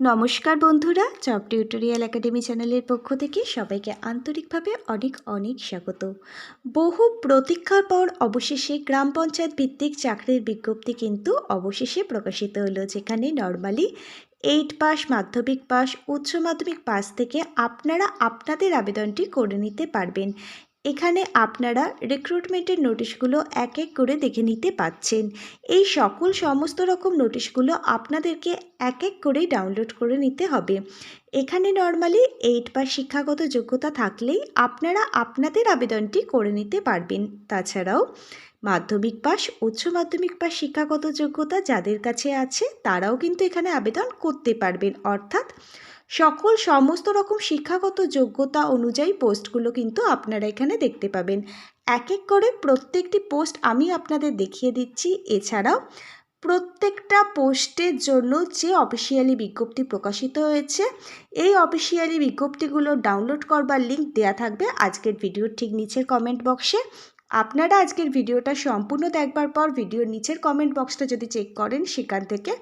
নমস্কার বন্ধুরা, job tutorial academy চ্যানেলের পক্ষ থেকে সবাইকে আন্তরিকভাবে অনেক অনেক স্বাগত। বহু প্রতীক্ষার পর অবশেষে গ্রাম পঞ্চায়েত ভিত্তিক চাকরির বিজ্ঞপ্তি কিন্তু অবশেষে প্রকাশিত হলো, যেখানে নর্মালি এইট পাস মাধ্যমিক পাস উচ্চ মাধ্যমিক পাস থেকে আপনারা আপনাদের আবেদনটি করে নিতে পারবেন। এখানে আপনারা রিক্রুটমেন্টের নোটিশগুলো এক এক করে দেখে নিতে পাচ্ছেন। এই সকল সমস্ত রকম নোটিশগুলো আপনাদেরকে এক এক করেই ডাউনলোড করে নিতে হবে। এখানে নর্মালি এইট বা শিক্ষাগত যোগ্যতা থাকলেই আপনারা আপনাদের আবেদনটি করে নিতে পারবেন। তাছাড়াও মাধ্যমিক পাস উচ্চ মাধ্যমিক পাস শিক্ষাগত যোগ্যতা যাদের কাছে আছে তারাও কিন্তু এখানে আবেদন করতে পারবেন। অর্থাৎ সকল সমস্ত রকম শিক্ষাগত যোগ্যতা অনুযায়ী পোস্টগুলো কিন্তু আপনারা এখানে দেখতে পাবেন। এক এক করে প্রত্যেকটি পোস্ট আমি আপনাদের দেখিয়ে দিচ্ছি। এছাড়াও প্রত্যেকটা পোস্টের জন্য যে অফিসিয়ালি বিজ্ঞপ্তি প্রকাশিত হয়েছে, এই অফিসিয়ালি বিজ্ঞপ্তিগুলো ডাউনলোড করবার লিঙ্ক দেওয়া থাকবে আজকের ভিডিওর ঠিক নিচের কমেন্ট বক্সে। আপনারা আজকের ভিডিওটা সম্পূর্ণ দেখবার পর ভিডিওর নিচের কমেন্ট বক্সটা যদি চেক করেন সেখান থেকে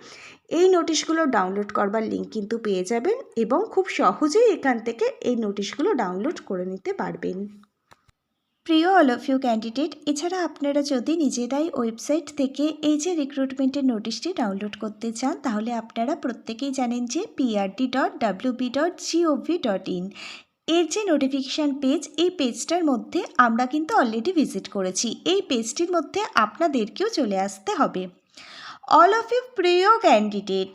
এই নোটিশগুলো ডাউনলোড করবার লিঙ্ক কিন্তু পেয়ে যাবেন এবং খুব সহজেই এখান থেকে এই নোটিশগুলো ডাউনলোড করে নিতে পারবেন। প্রিয় অল অফ ইউ ক্যান্ডিডেট এছাড়া আপনারা যদি নিজেরাই ওয়েবসাইট থেকে এই যে রিক্রুটমেন্টের নোটিশটি ডাউনলোড করতে চান, তাহলে আপনারা প্রত্যেকেই জানেন যে PRD dot WB dot GOV dot in এর যে নোটিফিকেশান পেজ এই পেজটার মধ্যে আমরা কিন্তু অলরেডি ভিজিট করেছি। এই পেজটির মধ্যে আপনাদেরকেও চলে আসতে হবে। অল অফ ইউ প্রিয় ক্যান্ডিডেট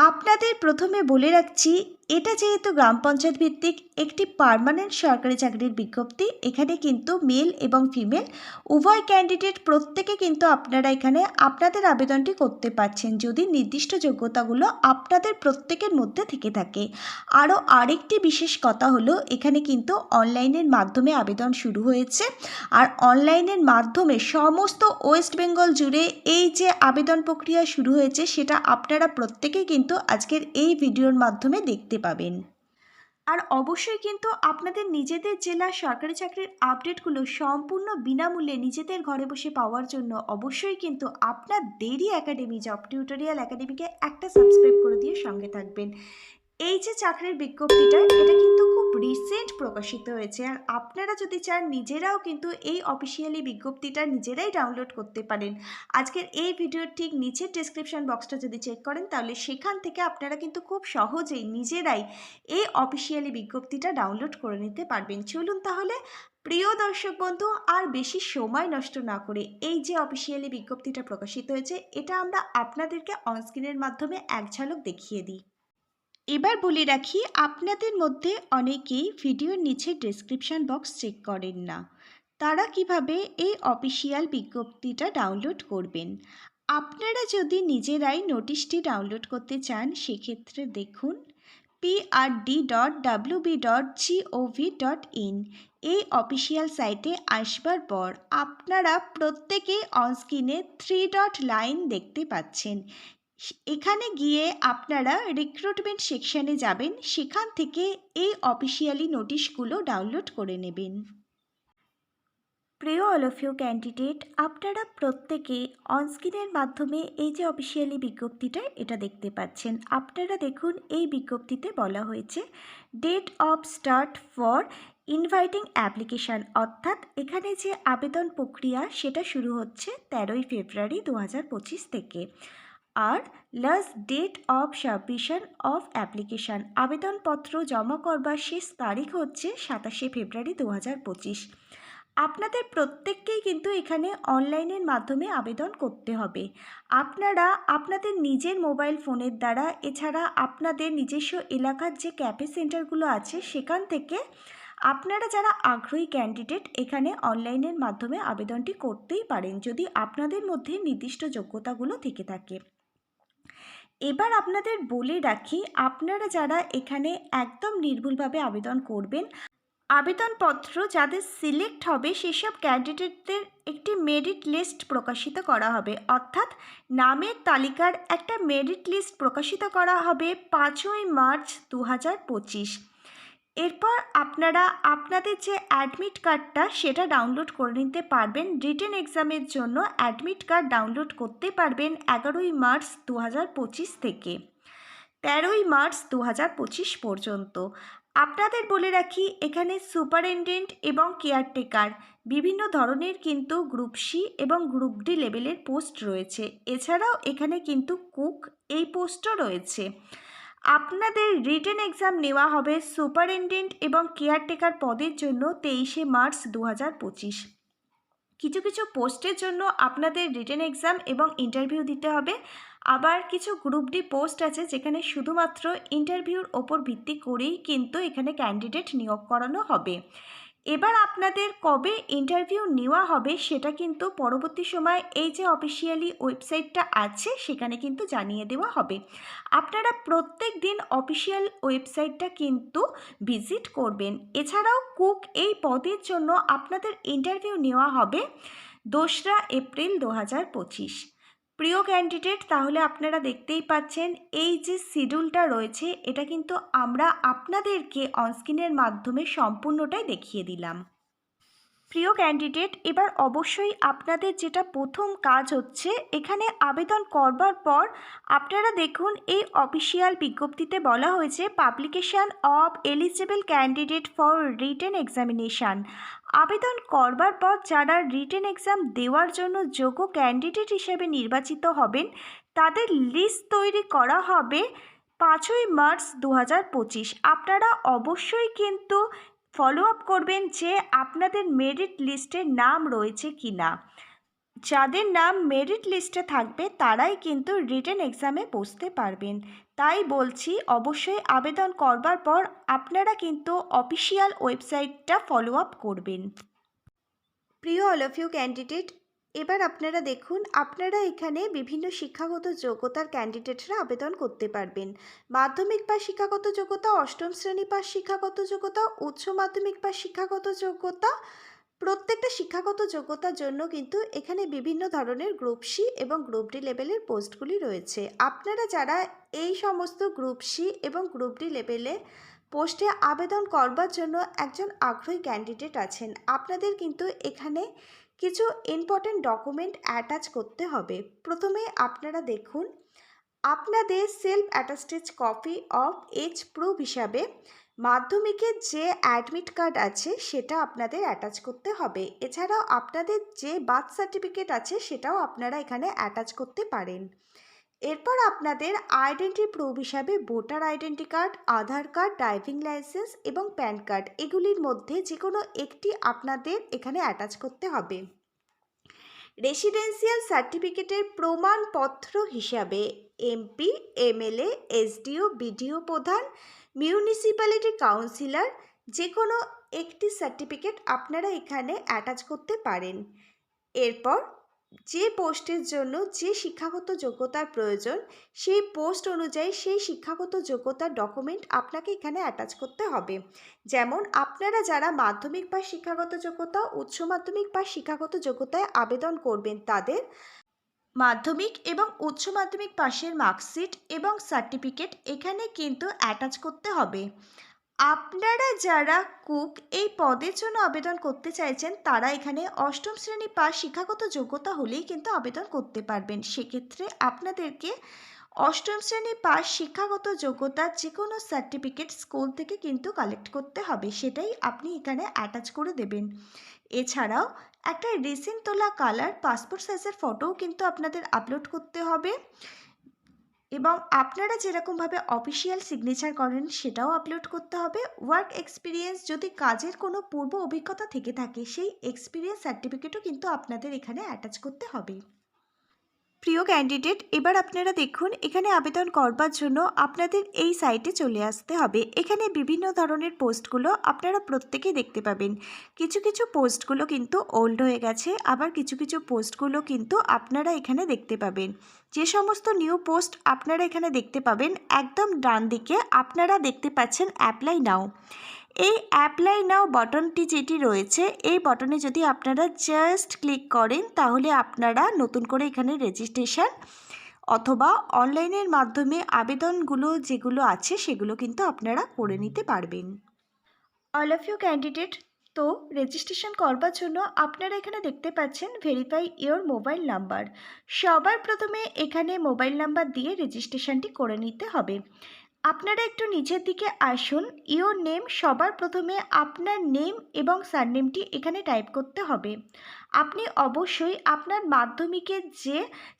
আপনাদের প্রথমে বলে রাখছি এটা যেহেতু গ্রাম পঞ্চায়েত ভিত্তিক, একটি পার্মানেন্ট সরকারি চাকরির বিজ্ঞপ্তি, এখানে কিন্তু মেল এবং ফিমেল উভয় ক্যান্ডিডেট প্রত্যেকে কিন্তু আপনারা এখানে আপনাদের আবেদনটি করতে পারছেন যদি নির্দিষ্ট যোগ্যতাগুলো আপনাদের প্রত্যেকের মধ্যে থেকে থাকে। আরও আরেকটি বিশেষ কথা হলো, এখানে কিন্তু অনলাইনের মাধ্যমে আবেদন শুরু হয়েছে। আর অনলাইনের মাধ্যমে সমস্ত ওয়েস্ট বেঙ্গল জুড়ে এই যে আবেদন প্রক্রিয়া শুরু হয়েছে, সেটা আপনারা প্রত্যেকেই কিন্তু আজকের এই ভিডিওর মাধ্যমে দেখতে পাবেন। আর অবশ্যই কিন্তু আপনাদের নিজেদের জেলা সরকারি চাকরির আপডেটগুলো সম্পূর্ণ বিনামূল্যে নিজেদের ঘরে বসে পাওয়ার জন্য অবশ্যই কিন্তু আপনার দেরি একাডেমি জব টিউটোরিয়াল একাডেমিকে একটা সাবস্ক্রাইব করে দিয়ে সঙ্গে থাকবেন। এই যে চাকরির বিজ্ঞপ্তিটা, এটা কিন্তু খুব রিসেন্ট প্রকাশিত হয়েছে। আর আপনারা যদি চান, নিজেরাও কিন্তু এই অফিসিয়ালি বিজ্ঞপ্তিটা নিজেরাই ডাউনলোড করতে পারেন। আজকের এই ভিডিওর ঠিক নিচের ডিসক্রিপশন বক্সটা যদি চেক করেন, তাহলে সেখান থেকে আপনারা কিন্তু খুব সহজেই নিজেরাই এই অফিসিয়ালি বিজ্ঞপ্তিটা ডাউনলোড করে নিতে পারবেন। চলুন তাহলে, প্রিয় দর্শক বন্ধু, আর বেশি সময় নষ্ট না করে এই যে অফিসিয়ালি বিজ্ঞপ্তিটা প্রকাশিত হয়েছে, এটা আমরা আপনাদেরকে অনস্ক্রিনের মাধ্যমে এক ঝালক দেখিয়ে দিই। এবার বলে রাখি, আপনাদের মধ্যে অনেকেই ভিডিওর নিচে ডেসক্রিপশন বক্স চেক করেন না। তারা কীভাবে এই অফিসিয়াল বিজ্ঞপ্তিটা ডাউনলোড করবেন? আপনারা যদি নিজেরাই নোটিশটি ডাউনলোড করতে চান, সেক্ষেত্রে দেখুন PRD dot WB dot GOV dot in এই অফিসিয়াল সাইটে আসবার পর আপনারা প্রত্যেকেই অনস্ক্রিনে থ্রি ডট লাইন দেখতে পাচ্ছেন। এখানে গিয়ে আপনারা রিক্রুটমেন্ট সেকশানে যাবেন। সেখান থেকে এই অফিসিয়ালি নোটিশগুলো ডাউনলোড করে নেবেন। প্রিয় অল অফ ইউ ক্যান্ডিডেট আপনারা প্রত্যেকে অনস্ক্রিনের মাধ্যমে এই যে অফিসিয়ালি বিজ্ঞপ্তিটা, এটা দেখতে পাচ্ছেন। আপনারা দেখুন, এই বিজ্ঞপ্তিতে বলা হয়েছে date of start for inviting application অর্থাৎ এখানে যে আবেদন প্রক্রিয়া, সেটা শুরু হচ্ছে তেরোই ফেব্রুয়ারি দু হাজার পঁচিশ থেকে। আর last date of submission of application আবেদনপত্র জমা করবার শেষ তারিখ হচ্ছে সাতাশে ফেব্রুয়ারি দু হাজার পঁচিশ। আপনাদের প্রত্যেককেই কিন্তু এখানে অনলাইনের মাধ্যমে আবেদন করতে হবে। আপনারা আপনাদের নিজের মোবাইল ফোনের দ্বারা, এছাড়া আপনাদের নিজস্ব এলাকার যে ক্যাফে সেন্টারগুলো আছে, সেখান থেকে আপনারা যারা আগ্রহী ক্যান্ডিডেট এখানে অনলাইনের মাধ্যমে আবেদনটি করতেই পারেন, যদি আপনাদের মধ্যে নির্দিষ্ট যোগ্যতাগুলো থেকে থাকে। এবার আপনাদের বলে রাখি, আপনারা যারা এখানে একদম নির্ভুলভাবে আবেদন করবেন, আবেদনপত্র যাদের সিলেক্ট হবে সেসব ক্যান্ডিডেটদের একটি মেরিট লিস্ট প্রকাশিত করা হবে। অর্থাৎ নামের তালিকার একটা মেরিট লিস্ট প্রকাশিত করা হবে পাঁচই মার্চ দু হাজার পঁচিশ। এরপর আপনারা আপনাদের যে অ্যাডমিট কার্ডটা সেটা ডাউনলোড করে নিতে পারবেন। রিটেন এক্সামের জন্য অ্যাডমিট কার্ড ডাউনলোড করতে পারবেন এগারোই মার্চ দু হাজার পঁচিশ থেকে। তেরোই মার্চ দু হাজার পঁচিশ পর্যন্ত। আপনাদের বলে রাখি, এখানে সুপারিনটেন্ডেন্ট এবং কেয়ারটেকার বিভিন্ন ধরনের কিন্তু গ্রুপ সি এবং গ্রুপ ডি লেভেলের পোস্ট রয়েছে। এছাড়াও এখানে কিন্তু কুক এই পোস্টও রয়েছে। আপনাদের রিটেন এক্সাম নেওয়া হবে সুপারিনটেন্ডেন্ট এবং কেয়ারটেকার পদের জন্য তেইশে মার্চ দু হাজার পঁচিশ। কিছু কিছু পোস্টের জন্য আপনাদের রিটেন এক্সাম এবং ইন্টারভিউ দিতে হবে। আবার কিছু গ্রুপ ডি পোস্ট আছে যেখানে শুধুমাত্র ইন্টারভিউর ওপর ভিত্তি করেই কিন্তু এখানে ক্যান্ডিডেট নিয়োগ করানো হবে। এবার আপনাদের কবে ইন্টারভিউ নেওয়া হবে সেটা কিন্তু পরবর্তী সময় এই যে অফিসিয়ালি ওয়েবসাইটটা আছে সেখানে কিন্তু জানিয়ে দেওয়া হবে। আপনারা প্রত্যেক দিন অফিসিয়াল ওয়েবসাইটটা কিন্তু ভিজিট করবেন। এছাড়াও কুক এই পদের জন্য আপনাদের ইন্টারভিউ নেওয়া হবে দোসরা এপ্রিল দু হাজার পঁচিশ। প্রিয় ক্যান্ডিডেট তাহলে আপনারা দেখতেই পাচ্ছেন, এই যে শিডিউলটা রয়েছে, এটা কিন্তু আমরা আপনাদেরকে অনস্ক্রিনের মাধ্যমে সম্পূর্ণটাই দেখিয়ে দিলাম। প্রিয় ক্যান্ডিডেট এবার অবশ্যই আপনাদের যেটা প্রথম কাজ হচ্ছে, এখানে আবেদন করবার পর আপনারা দেখুন, এই অফিসিয়াল বিজ্ঞপ্তিতে বলা হয়েছে publication of eligible candidate for written examination আবেদন করবার পর যারা রিটেন এক্সাম দেওয়ার জন্য যোগ্য ক্যান্ডিডেট হিসেবে নির্বাচিত হবেন, তাদের লিস্ট তৈরি করা হবে পাঁচই মার্চ দু হাজার পঁচিশ। আপনারা অবশ্যই কিন্তু ফলো আপ করবেন যে আপনাদের মেরিট লিস্টে নাম রয়েছে কি না যাদের নাম মেরিট লিস্টে থাকবে, তারাই কিন্তু রিটেন এক্সামে বসতে পারবেন। তাই বলছি অবশ্যই আবেদন করবার পর আপনারা কিন্তু অফিসিয়াল ওয়েবসাইটটা ফলো আপ করবেন। প্রিয় অল অফ ইউ ক্যান্ডিডেট এবার আপনারা দেখুন, আপনারা এখানে বিভিন্ন শিক্ষাগত যোগ্যতার ক্যান্ডিডেটরা আবেদন করতে পারবেন। মাধ্যমিক বা শিক্ষাগত যোগ্যতা, অষ্টম শ্রেণি পাস শিক্ষাগত যোগ্যতা, উচ্চ মাধ্যমিক বা শিক্ষাগত যোগ্যতা প্রত্যেকটা শিক্ষাগত যোগ্যতার জন্য কিন্তু এখানে বিভিন্ন ধরনের গ্রুপ সি এবং গ্রুপ ডি লেভেলের পোস্টগুলি রয়েছে। আপনারা যারা এই সমস্ত গ্রুপ সি এবং গ্রুপ ডি লেভেলে পোস্টে আবেদন করবার জন্য একজন আগ্রহী ক্যান্ডিডেট আছেন, আপনাদের কিন্তু এখানে কিছু ইম্পর্টেন্ট ডকুমেন্ট অ্যাটাচ করতে হবে। প্রথমে আপনারা দেখুন, আপনাদের self attested copy of age proof হিসাবে মাধ্যমিকের যে অ্যাডমিট কার্ড আছে, সেটা আপনাদের অ্যাটাচ করতে হবে। এছাড়াও আপনাদের যে বার্থ সার্টিফিকেট আছে, সেটাও আপনারা এখানে অ্যাটাচ করতে পারেন। এরপর আপনাদের আইডেন্টি প্রুফ হিসাবে voter identity card Aadhaar card driving licence এবং প্যান কার্ড এগুলির মধ্যে যে কোনো একটি আপনাদের এখানে অ্যাটাচ করতে হবে। রেসিডেন্সিয়াল সার্টিফিকেটের প্রমাণপত্র হিসাবে এমপি, এমএলএ, এসডিও, বিডিও প্রধান, মিউনিসিপ্যালিটি কাউন্সিলর যে কোনো একটি সার্টিফিকেট আপনারা এখানে অ্যাটাচ করতে পারেন। এরপর যে পোস্টের জন্য যে শিক্ষাগত যোগ্যতার প্রয়োজন, সেই পোস্ট অনুযায়ী সেই শিক্ষাগত যোগ্যতার ডকুমেন্ট আপনাকে এখানে অ্যাটাচ করতে হবে। যেমন আপনারা যারা মাধ্যমিক বা শিক্ষাগত যোগ্যতা, উচ্চ মাধ্যমিক বা শিক্ষাগত যোগ্যতায় আবেদন করবেন, তাদের মাধ্যমিক এবং উচ্চ মাধ্যমিক পাশের মার্কশিট এবং সার্টিফিকেট এখানে কিন্তু অ্যাটাচ করতে হবে। আপনারা যারা কুক এই পদের জন্য আবেদন করতে চাইছেন, তারা এখানে অষ্টম শ্রেণি পাস শিক্ষাগত যোগ্যতা হলেই কিন্তু আবেদন করতে পারবেন। সেক্ষেত্রে আপনাদেরকে অষ্টম শ্রেণি পাস শিক্ষাগত যোগ্যতা যে কোনো সার্টিফিকেট স্কুল থেকে কিন্তু কালেক্ট করতে হবে, সেটাই আপনি এখানে অ্যাটাচ করে দেবেন। এছাড়াও একটা রিসেন্ট তোলা কালার পাসপোর্ট সাইজের ফটোও কিন্তু আপনাদের আপলোড করতে হবে। এবং আপনারা যেরকমভাবে অফিসিয়াল সিগনেচার করেন, সেটাও আপলোড করতে হবে। ওয়ার্ক এক্সপিরিয়েন্স যদি কাজের কোনো পূর্ব অভিজ্ঞতা থেকে থাকে, সেই এক্সপিরিয়েন্স সার্টিফিকেটও কিন্তু আপনাদের এখানে অ্যাটাচ করতে হবে। প্রিয় ক্যান্ডিডেট এবার আপনারা দেখুন, এখানে আবেদন করবার জন্য আপনাদের এই সাইটে চলে আসতে হবে। এখানে বিভিন্ন ধরনের পোস্টগুলো আপনারা প্রত্যেকেই দেখতে পাবেন। কিছু কিছু পোস্টগুলো কিন্তু ওল্ড হয়ে গেছে, আবার কিছু কিছু পোস্টগুলো কিন্তু আপনারা এখানে দেখতে পাবেন। যে সমস্ত নিউ পোস্ট আপনারা এখানে দেখতে পাবেন, একদম ডান দিকে আপনারা দেখতে পাচ্ছেন অ্যাপ্লাই নাও এই অ্যাপ্লাই নাও বটনটি যেটি রয়েছে, এই বটনে যদি আপনারা জাস্ট ক্লিক করেন, তাহলে আপনারা নতুন করে এখানে রেজিস্ট্রেশন অথবা অনলাইনের মাধ্যমে আবেদনগুলো যেগুলো আছে, সেগুলো কিন্তু আপনারা করে নিতে পারবেন। অল অফ ইউ ক্যান্ডিডেট তো রেজিস্ট্রেশন করবার জন্য আপনারা এখানে দেখতে পাচ্ছেন ভেরিফাই ইওর মোবাইল নাম্বার সবার প্রথমে এখানে মোবাইল নাম্বার দিয়ে রেজিস্ট্রেশনটি করে নিতে হবে। আপনারা একটু নিচের দিকে আসুন। ইওর নেম সবার প্রথমে আপনার নেম এবং সারনেমটি এখানে টাইপ করতে হবে। আপনি অবশ্যই আপনার মাধ্যমিকের যে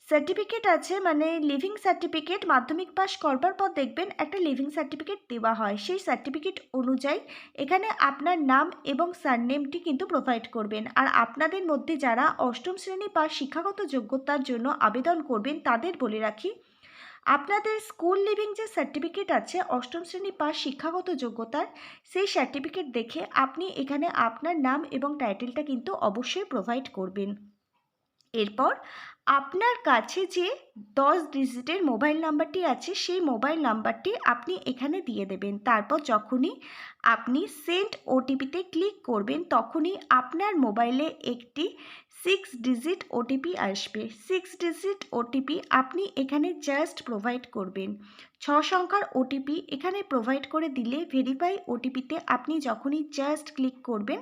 সার্টিফিকেট আছে মানে লিভিং সার্টিফিকেট মাধ্যমিক পাস করবার পর দেখবেন একটা লিভিং সার্টিফিকেট দেওয়া হয়। সেই সার্টিফিকেট অনুযায়ী এখানে আপনার নাম এবং সারনেমটি কিন্তু প্রোভাইড করবেন। আর আপনাদের মধ্যে যারা অষ্টম শ্রেণি বা শিক্ষাগত যোগ্যতার জন্য আবেদন করবেন, তাদের বলে রাখি আপনাদের স্কুল লিভিং যে সার্টিফিকেট আছে, অষ্টম শ্রেণি পাস শিক্ষাগত যোগ্যতার, সেই সার্টিফিকেট দেখে আপনি এখানে আপনার নাম এবং টাইটেলটা কিন্তু অবশ্যই প্রোভাইড করবেন। এরপর আপনার কাছে যে দশ ডিজিটের মোবাইল নাম্বারটি আছে, সেই মোবাইল নাম্বারটি আপনি এখানে দিয়ে দেবেন। তারপর যখনই আপনি সেন্ড ওটিপিতে ক্লিক করবেন, তখনই আপনার মোবাইলে একটি সিক্স ডিজিট ওটিপি আসবে। সিক্স ডিজিট ওটিপি আপনি এখানে জাস্ট প্রোভাইড করবেন। ছ সংখ্যার ওটিপি এখানে প্রোভাইড করে দিলে, ভেরিফাই ওটিপিতে আপনি যখনই জাস্ট ক্লিক করবেন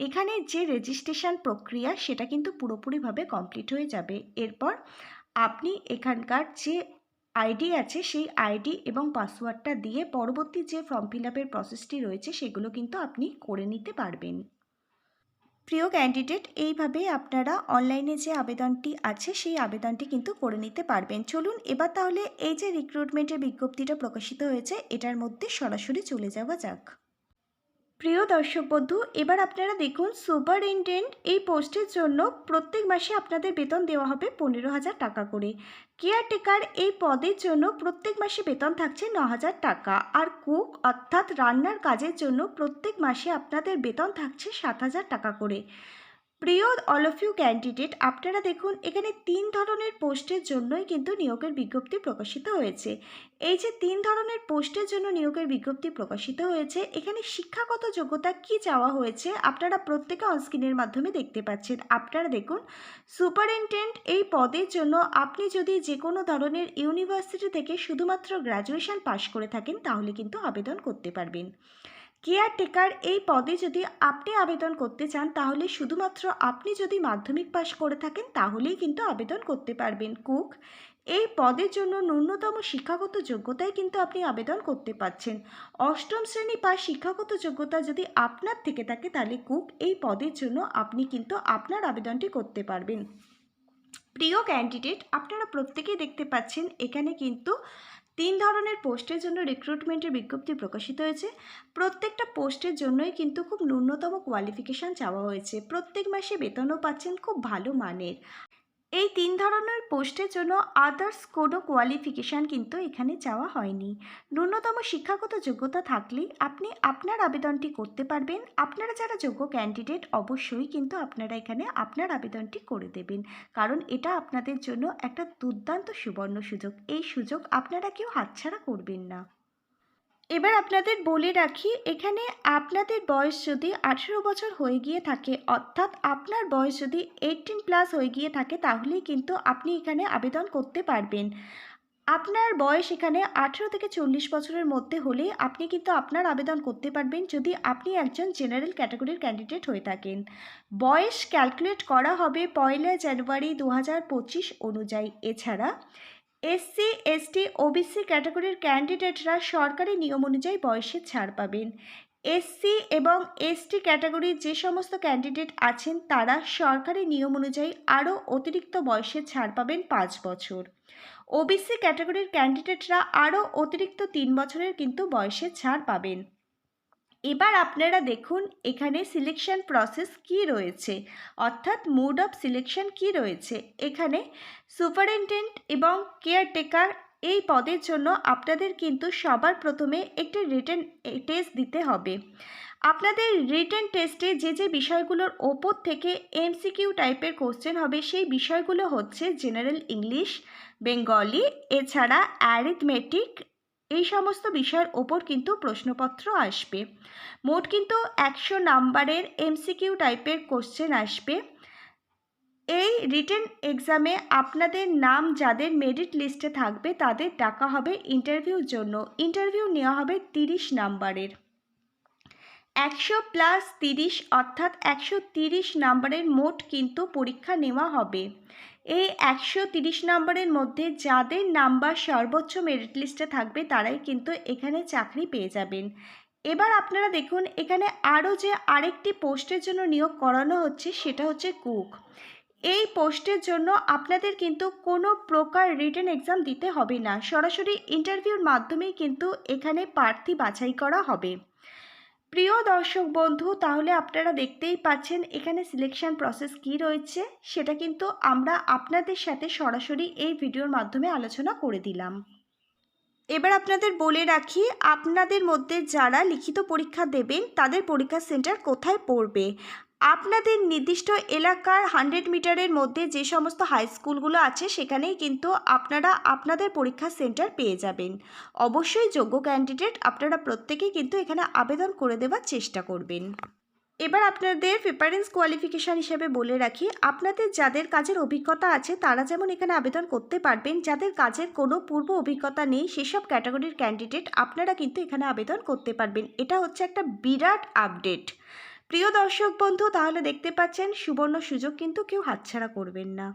এখানে যে রেজিস্ট্রেশন প্রক্রিয়া, সেটা কিন্তু পুরোপুরিভাবে কমপ্লিট হয়ে যাবে। এরপর আপনি এখানকার যে আইডি আছে, সেই আইডি এবং পাসওয়ার্ডটা দিয়ে পরবর্তী যে ফর্ম ফিল আপের প্রসেসটি রয়েছে, সেগুলো কিন্তু আপনি করে নিতে পারবেন। প্রিয় ক্যান্ডিডেট এইভাবে আপনারা অনলাইনে যে আবেদনটি আছে, সেই আবেদনটি কিন্তু করে নিতে পারবেন। চলুন, এবার তাহলে এই যে রিক্রুটমেন্টের বিজ্ঞপ্তিটা প্রকাশিত হয়েছে, এটার মধ্যে সরাসরি চলে যাওয়া যাক। প্রিয় দর্শক বন্ধু, এবার আপনারা দেখুন সুপারিনটেন্ডেন্ট এই পোস্টের জন্য প্রত্যেক মাসে আপনাদের বেতন দেওয়া হবে পনেরো হাজার টাকা করে। কেয়ারটেকার এই পদের জন্য প্রত্যেক মাসে বেতন থাকছে ন হাজার টাকা। আর কুক অর্থাৎ রান্নার কাজের জন্য প্রত্যেক মাসে আপনাদের বেতন থাকছে সাত হাজার টাকা করে। প্রিয় অল অফ ইউ ক্যান্ডিডেট আপনারা দেখুন, এখানে তিন ধরনের পোস্টের জন্যই কিন্তু নিয়োগের বিজ্ঞপ্তি প্রকাশিত হয়েছে। এই যে তিন ধরনের পোস্টের জন্য নিয়োগের বিজ্ঞপ্তি প্রকাশিত হয়েছে, এখানে শিক্ষাগত যোগ্যতা কি চাওয়া হয়েছে, আপনারা প্রত্যেকে অনস্ক্রিনের মাধ্যমে দেখতে পাচ্ছেন। আপনারা দেখুন সুপারিনটেন্ডেন্ট এই পদের জন্য আপনি যদি যে কোনো ধরনের ইউনিভার্সিটি থেকে শুধুমাত্র গ্র্যাজুয়েশন পাশ করে থাকেন, তাহলে কিন্তু আবেদন করতে পারবেন। কেয়ারটেকার এই পদে যদি আপনি আবেদন করতে চান, তাহলে শুধুমাত্র আপনি যদি মাধ্যমিক পাশ করে থাকেন, তাহলেই কিন্তু আবেদন করতে পারবেন। কুক, এই পদের জন্য ন্যূনতম শিক্ষাগত যোগ্যতায় কিন্তু আপনি আবেদন করতে পারছেন। অষ্টম শ্রেণি বা শিক্ষাগত যোগ্যতা যদি আপনার থেকে থাকে, তাহলে কুক, এই পদের জন্য আপনি কিন্তু আপনার আবেদনটি করতে পারবেন। প্রিয় ক্যান্ডিডেট আপনারা প্রত্যেকেই দেখতে পাচ্ছেন, এখানে কিন্তু তিন ধরনের পোস্টের জন্য রিক্রুটমেন্টের বিজ্ঞপ্তি প্রকাশিত হয়েছে। প্রত্যেকটা পোস্টের জন্যই কিন্তু খুব ন্যূনতম কোয়ালিফিকেশান চাওয়া হয়েছে। প্রত্যেক মাসে বেতনও পাচ্ছেন খুব ভালো মানের। এই তিন ধরনের পোস্টের জন্য আদার্স কোনো কোয়ালিফিকেশান কিন্তু এখানে চাওয়া হয়নি। ন্যূনতম শিক্ষাগত যোগ্যতা থাকলেই আপনি আপনার আবেদনটি করতে পারবেন। আপনারা যারা যোগ্য ক্যান্ডিডেট অবশ্যই কিন্তু আপনারা এখানে আপনার আবেদনটি করে দেবেন। কারণ এটা আপনাদের জন্য একটা দুর্দান্ত সুবর্ণ সুযোগ। এই সুযোগ আপনারা কেউ হাতছাড়া করবেন না। এবার আপনাদের বলে রাখি, এখানে আপনাদের বয়স যদি আঠেরো বছর হয়ে গিয়ে থাকে, অর্থাৎ আপনার বয়স যদি এইটিন প্লাস হয়ে গিয়ে থাকে, তাহলেই কিন্তু আপনি এখানে আবেদন করতে পারবেন। আপনার বয়স এখানে আঠেরো থেকে চল্লিশ বছরের মধ্যে হলে আপনি কিন্তু আপনার আবেদন করতে পারবেন যদি আপনি একজন জেনারেল ক্যাটাগরির ক্যান্ডিডেট হয়ে থাকেন। বয়স ক্যালকুলেট করা হবে পয়লা জানুয়ারি দু হাজার পঁচিশ অনুযায়ী। এছাড়া এসসি, এসটি, ওবিসি ক্যাটাগরির ক্যান্ডিডেটরা সরকারি নিয়ম অনুযায়ী বয়সের ছাড় পাবেন। এসসি এবং এসটি ক্যাটাগরির যে সমস্ত ক্যান্ডিডেট আছেন, তারা সরকারি নিয়ম অনুযায়ী আরও অতিরিক্ত বয়সের ছাড় পাবেন পাঁচ বছর। ওবিসি ক্যাটাগরির ক্যান্ডিডেটরা আরও অতিরিক্ত তিন বছরের কিন্তু বয়সের ছাড় পাবেন। এবার আপনারা দেখুন এখানে সিলেকশন প্রসেস কি রয়েছে। অর্থাৎ মুড অফ সিলেকশন কি রয়েছে। এখানে সুপারিনটেন্ডেন্ট এবং কেয়ারটেকার এই পদের জন্য আপনাদের কিন্তু সবার প্রথমে একটি রিটেন টেস্ট দিতে হবে। আপনাদের রিটেন টেস্টে যে যে বিষয়গুলোর ওপর থেকে এমসিকিউ টাইপের কোশ্চেন হবে সেই বিষয়গুলো হচ্ছে জেনারেল ইংলিশ বেঙ্গলি এছাড়া অ্যারিথমেটিক এই সমস্ত বিষয়ের ওপর কিন্তু প্রশ্নপত্র আসবে। মোট কিন্তু একশো নাম্বারের এমসিকিউ টাইপের কোশ্চেন আসবে। এই রিটেন এক্সামে আপনাদের নাম যাদের মেরিট লিস্টে থাকবে তাদের ডাকা হবে ইন্টারভিউর জন্য। ইন্টারভিউ নেওয়া হবে তিরিশ নাম্বারের। একশো প্লাস তিরিশ অর্থাৎ একশো তিরিশ নাম্বারের মোট কিন্তু পরীক্ষা নেওয়া হবে। এই একশো তিরিশ নম্বরের মধ্যে যাদের নাম্বার সর্বোচ্চ মেরিট লিস্টে থাকবে, তারাই কিন্তু এখানে চাকরি পেয়ে যাবেন। এবার আপনারা দেখুন, এখানে আরও যে আরেকটি পোস্টের জন্য নিয়োগ করানো হচ্ছে, সেটা হচ্ছে কুক। এই পোস্টের জন্য আপনাদের কিন্তু কোনো প্রকার রিটার্ন এক্সাম দিতে হবে না। সরাসরি ইন্টারভিউর মাধ্যমেই কিন্তু এখানে প্রার্থী বাছাই করা হবে। প্রিয় দর্শক বন্ধু, তাহলে আপনারা দেখতেই পাচ্ছেন এখানে সিলেকশন প্রসেস কি রয়েছে। সেটা কিন্তু আমরা আপনাদের সাথে সরাসরি এই ভিডিওর মাধ্যমে আলোচনা করে দিলাম। এবার আপনাদের বলে রাখি, আপনাদের মধ্যে যারা লিখিত পরীক্ষা দেবেন, তাদের পরীক্ষা সেন্টার কোথায় পড়বে? আপনাদের নির্দিষ্ট এলাকার হান্ড্রেড মিটারের মধ্যে যে সমস্ত হাই স্কুলগুলো আছে, সেখানেই কিন্তু আপনারা আপনাদের পরীক্ষা সেন্টার পেয়ে যাবেন। অবশ্যই যোগ্য ক্যান্ডিডেট আপনারা প্রত্যেকেই কিন্তু এখানে আবেদন করে দেওয়ার চেষ্টা করবেন। এবার আপনাদের প্রিপারেন্স কোয়ালিফিকেশান হিসেবে বলে রাখি, আপনাদের যাদের কাজের অভিজ্ঞতা আছে, তারা যেমন এখানে আবেদন করতে পারবেন, যাদের কাজের কোনো পূর্ব অভিজ্ঞতা নেই, সেসব ক্যাটাগরির ক্যান্ডিডেট আপনারা কিন্তু এখানে আবেদন করতে পারবেন। এটা হচ্ছে একটা বিরাট আপডেট প্রিয় দর্শক বন্ধু, তাহলে দেখতে পাচ্ছেন সুবর্ণ সুযোগ কিন্তু কেউ হাতছাড়া করবেন না।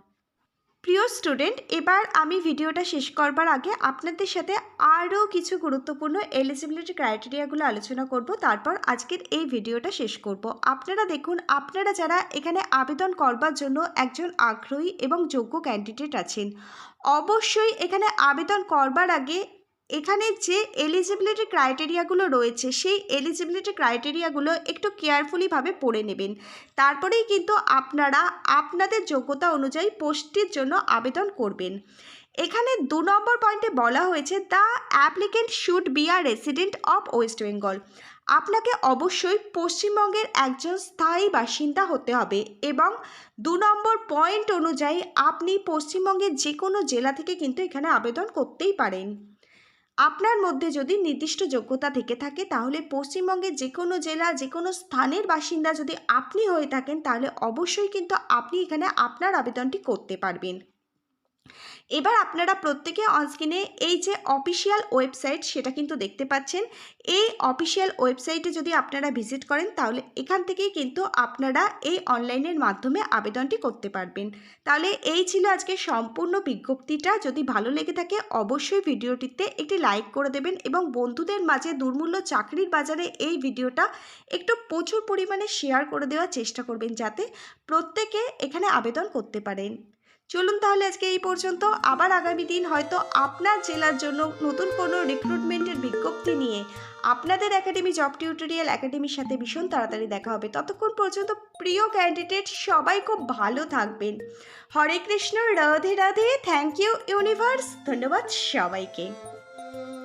প্রিয় স্টুডেন্ট, এবার আমি ভিডিওটা শেষ করবার আগে আপনাদের সাথে আরও কিছু গুরুত্বপূর্ণ এলিজিবিলিটি ক্রাইটেরিয়াগুলো আলোচনা করব, তারপর আজকের এই ভিডিওটা শেষ করব। আপনারা দেখুন, আপনারা যারা এখানে আবেদন করবার জন্য একজন আগ্রহী এবং যোগ্য ক্যান্ডিডেট আছেন, অবশ্যই এখানে আবেদন করবার আগে এখানে যে এলিজিবিলিটি ক্রাইটেরিয়াগুলো রয়েছে, সেই এলিজিবিলিটি ক্রাইটেরিয়াগুলো একটু কেয়ারফুলিভাবে পড়ে নেবেন। তারপরেই কিন্তু আপনারা আপনাদের যোগ্যতা অনুযায়ী পোস্টটির জন্য আবেদন করবেন। এখানে দু নম্বর পয়েন্টে বলা হয়েছে the applicant should be a resident of West Bengal আপনাকে অবশ্যই পশ্চিমবঙ্গের একজন স্থায়ী বাসিন্দা হতে হবে এবং দু নম্বর পয়েন্ট অনুযায়ী আপনি পশ্চিমবঙ্গের যে কোনো জেলা থেকে কিন্তু এখানে আবেদন করতেই পারেন। আপনার মধ্যে যদি নির্দিষ্ট যোগ্যতা থেকে থাকে, তাহলে পশ্চিমবঙ্গের যে কোনো জেলা যে কোনো স্থানের বাসিন্দা যদি আপনি হয়ে থাকেন, তাহলে অবশ্যই কিন্তু আপনি এখানে আপনার আবেদনটি করতে পারবেন। এবার আপনারা প্রত্যেকে অনস্ক্রিনে এই যে অফিসিয়াল ওয়েবসাইট সেটা কিন্তু দেখতে পাচ্ছেন। এই অফিসিয়াল ওয়েবসাইটে যদি আপনারা ভিজিট করেন, তাহলে এখান থেকেই কিন্তু আপনারা এই অনলাইনের মাধ্যমে আবেদনটি করতে পারবেন। তাহলে এই ছিল আজকে সম্পূর্ণ বিজ্ঞপ্তিটা। যদি ভালো লেগে থাকে, অবশ্যই ভিডিওটিতে একটি লাইক করে দেবেন এবং বন্ধুদের মাঝে দুর্মূল্য চাকরির বাজারে এই ভিডিওটা একটু প্রচুর পরিমাণে শেয়ার করে দেওয়ার চেষ্টা করবেন যাতে প্রত্যেকে এখানে আবেদন করতে পারেন। চলুন তাহলে আজকে এই পর্যন্ত। আবার আগামী দিন হয়তো আপনার জেলার জন্য নতুন কোনো রিক্রুটমেন্টের বিজ্ঞপ্তি নিয়ে আপনাদের একাডেমি জব টিউটোরিয়াল একাডেমির সাথে ভীষণ তাড়াতাড়ি দেখা হবে। ততক্ষণ পর্যন্ত প্রিয় ক্যান্ডিডেট সবাই খুব ভালো থাকবেন। Hare Krishna, Radhe Radhe thank you universe ধন্যবাদ সবাইকে।